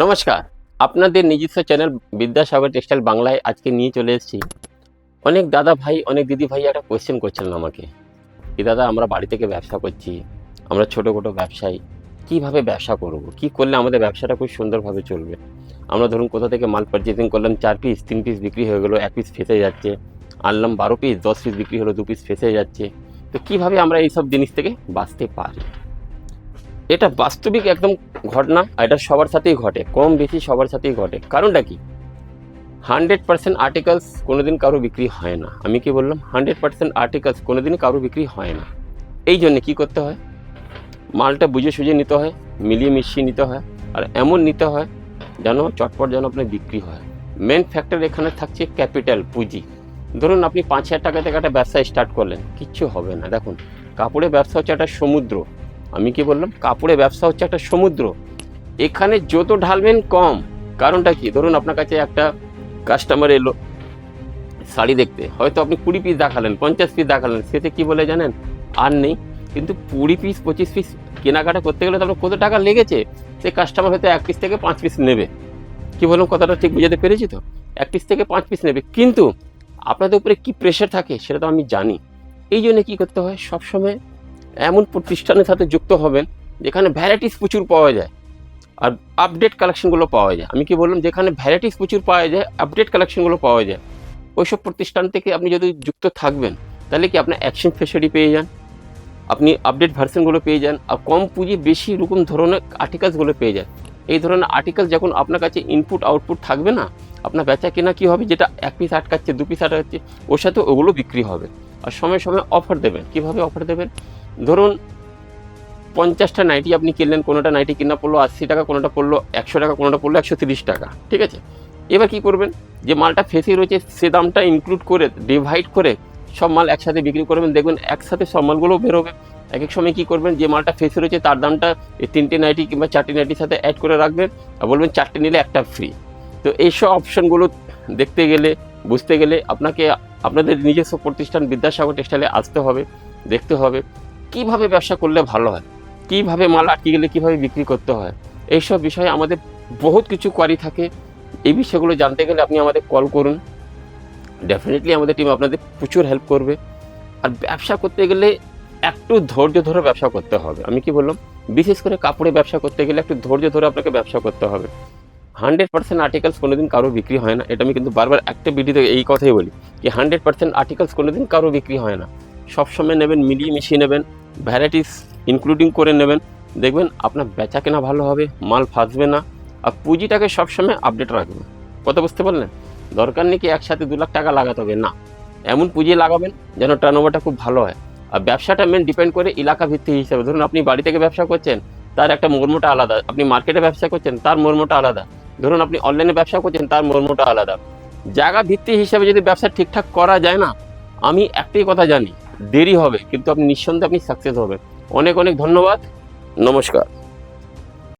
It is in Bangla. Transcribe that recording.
নমস্কার, আপনাদের নিজস্ব চ্যানেল বিদ্যাসাগর টেক্সটাইল বাংলায় আজকে নিয়ে চলে এসেছি। অনেক দাদা ভাই, অনেক দিদি ভাই একটা কোয়েশ্চেন করছিলেন আমাকে কি দাদা, আমরা বাড়ি থেকে ব্যবসা করছি, আমরা ছোটো খাটো ব্যবসায়ী, কীভাবে ব্যবসা করব? কি করলে আমাদের ব্যবসাটা খুব সুন্দরভাবে চলবে? আমরা ধরুন কোথা থেকে মাল পারচেজিং করলাম, চার পিস তিন পিস বিক্রি হয়ে গেলো, এক পিস ফেসে যাচ্ছে। আনলাম বারো পিস দশ পিস বিক্রি হলো, দু পিস ফেসে যাচ্ছে। তো কীভাবে আমরা এইসব জিনিস থেকে বাঁচতে পারি? এটা বাস্তবিক একদম ঘটনা এটা সবার সাথেই ঘটে, কম বেশি সবার সাথেই ঘটে। কারণটা কি? হান্ড্রেড পার্সেন্ট আর্টিকেলস কোনোদিন কারও বিক্রি হয় না। আমি কি বললাম? হান্ড্রেড পার্সেন্ট আর্টিকেলস কোনোদিনই কারও বিক্রি হয় না। এই জন্যে কী করতে হয়? মালটা বুঝে সুঝে নিতে হয়, মিলিয়ে মিশিয়ে নিতে হয়, আর এমন নিতে হয় যেন চটপট যেন আপনার বিক্রি হয়। মেন ফ্যাক্টর এখানে থাকছে ক্যাপিটাল পুঁজি। ধরুন আপনি পাঁচ হাজার টাকা থেকে একটা ব্যবসা স্টার্ট করলেন, কিচ্ছু হবে না। দেখুন, কাপড়ের ব্যবসা হচ্ছে একটা সমুদ্র। আমি কি বললাম? কাপড়ের ব্যবসা হচ্ছে একটা সমুদ্র। এখানে যত ঢালবেন কম। কারণটা কি? ধরুন আপনার কাছে একটা কাস্টমার এলো শাড়ি দেখতে। হয়তো আপনি কুড়ি পিস দেখালেন, পঞ্চাশ পিস দেখালেন সেতে কি বলে জানেন? আর নেই। কিন্তু কুড়ি পিস পঁচিশ পিস কেনাকাটা করতে গেলে তো আপনার কত টাকা লেগেছে? সে কাস্টমার হয়তো এক পিস থেকে পাঁচ পিস নেবে। কি বললাম কথাটা ঠিক বুঝাতে পেরেছি তো? এক পিস থেকে পাঁচ পিস নেবে। কিন্তু আপনাদের উপরে কি প্রেশার থাকে সেটা তো আমি জানি। এই জন্য কী করতে হয়? সবসময় এমন প্রতিষ্ঠানের সাথে যুক্ত হবেন যেখানে ভ্যারাইটিস প্রচুর পাওয়া যায় আর আপডেট কালেকশনগুলো পাওয়া যায়। আমি কি বললাম? যেখানে ভ্যারাইটিস প্রচুর পাওয়া যায় আপডেট কালেকশনগুলো পাওয়া যায়। ওইসব প্রতিষ্ঠান থেকে আপনি যদি যুক্ত থাকবেন, তাহলে কি আপনার অ্যাকশন ফেসিলিটি পেয়ে যান, আপনি আপডেট ভার্সনগুলো পেয়ে যান, আর কম পুঁজি বেশি রকম ধরনের আর্টিকেলসগুলো পেয়ে যান। এই ধরনের আর্টিকেল যখন আপনার কাছে ইনপুট আউটপুট থাকবে না, আপনার বেচা কেনা কী হবে? যেটা এক পিস আটকাচ্ছে, দু পিস আটকাচ্ছে, ওর সাথে ওগুলো বিক্রি হবে। আর সময় সময় অফার দেবেন। কীভাবে অফার দেবেন? ধরুন, পঞ্চাশটা নাইটি আপনি কিনলেন, কোনোটা নাইটি কিনা পড়ল, আশি টাকা, কোনোটা পড়ল, একশো টাকা, কোনোটা পড়ল, একশো তিরিশ টাকা, ঠিক আছে? এবার কি করবেন? যে মালটা ফেসে রয়েছে, সে দামটা ইনক্লুড করে ডিভাইড করে সব মাল একসাথে বিক্রি করবেন। দেখবেন একসাথে সব মালগুলো বেরোবে। এক এক সময় কী করবেন? যে মালটা ফেসে রয়েছে, তার দামটা এই তিনটে নাইটি কিংবা চারটে নাইটির সাথে অ্যাড করে রাখবেন আর বলবেন, চারটে নিলে একটা ফ্রি তো এইসব অপশনগুলো দেখতে গেলে, বুঝতে গেলে আপনাকে, আপনাদের নিজস্ব প্রতিষ্ঠান বিদ্যাসাগর টেক্সটাইলে আসতে হবে, দেখতে হবে। কীভাবে ব্যবসা করলে ভালো হয়? কীভাবে মাল আটকে গেলে কীভাবে বিক্রি করতে হয়? এইসব বিষয়ে আমাদের বহুত কিছু কোয়ারি থাকে। এই বিষয়গুলো জানতে গেলে আপনি আমাদের কল করুন। ডেফিনেটলি আমাদের টিম আপনাদের প্রচুর হেল্প করবে। আর ব্যবসা করতে গেলে একটু ধৈর্য ধরে ব্যবসা করতে হবে। আমি কি বললাম? বিশেষ করে কাপড়ে ব্যবসা করতে গেলে একটু ধৈর্য ধরে আপনাকে ব্যবসা করতে হবে। হান্ড্রেড পার্সেন্ট আর্টিকেলস কোনোদিন কারও বিক্রি হয় না। এটা আমি কিন্তু বারবার একটা ভিডিওতে এই কথাই বলি। যে হান্ড্রেড পার্সেন্ট আর্টিকেলস কোনোদিন কারও বিক্রি হয় না। সবসময় নেবেন, মিলিয়ে মিশিয়ে নেবেন। ভ্যারাইটিস ইনক্লুডিং করে নেবেন। দেখবেন আপনার বেচা কেনা ভালো হবে, মাল ফাঁসবে না, আর পুঁজিটাকে সবসময় আপডেট রাখবেন। কথা বুঝতে পারলেন? দরকার নেই কি একসাথে দু লাখ টাকা লাগাতে হবে, না। এমন পুঁজি লাগাবেন যেন টার্নওভারটা খুব ভালো হয়। আর ব্যবসাটা মেন ডিপেন্ড করে এলাকা ভিত্তিক হিসাবে। ধরুন আপনি বাড়ি থেকে ব্যবসা করছেন, তার একটা মর্মটা আলাদা। আপনি মার্কেটে ব্যবসা করছেন, তার মর্মটা আলাদা। ধরুন আপনি অনলাইনে ব্যবসা করছেন, তার মর্মটা আলাদা। জায়গা ভিত্তি হিসাবে যদি ব্যবসা ঠিকঠাক করা যায় না, আমি একটাই কথা জানি দেরি হবে কিন্তু আপনি নিঃসন্দেহে আপনি সাকসেস হবেন অনেক অনেক ধন্যবাদ নমস্কার।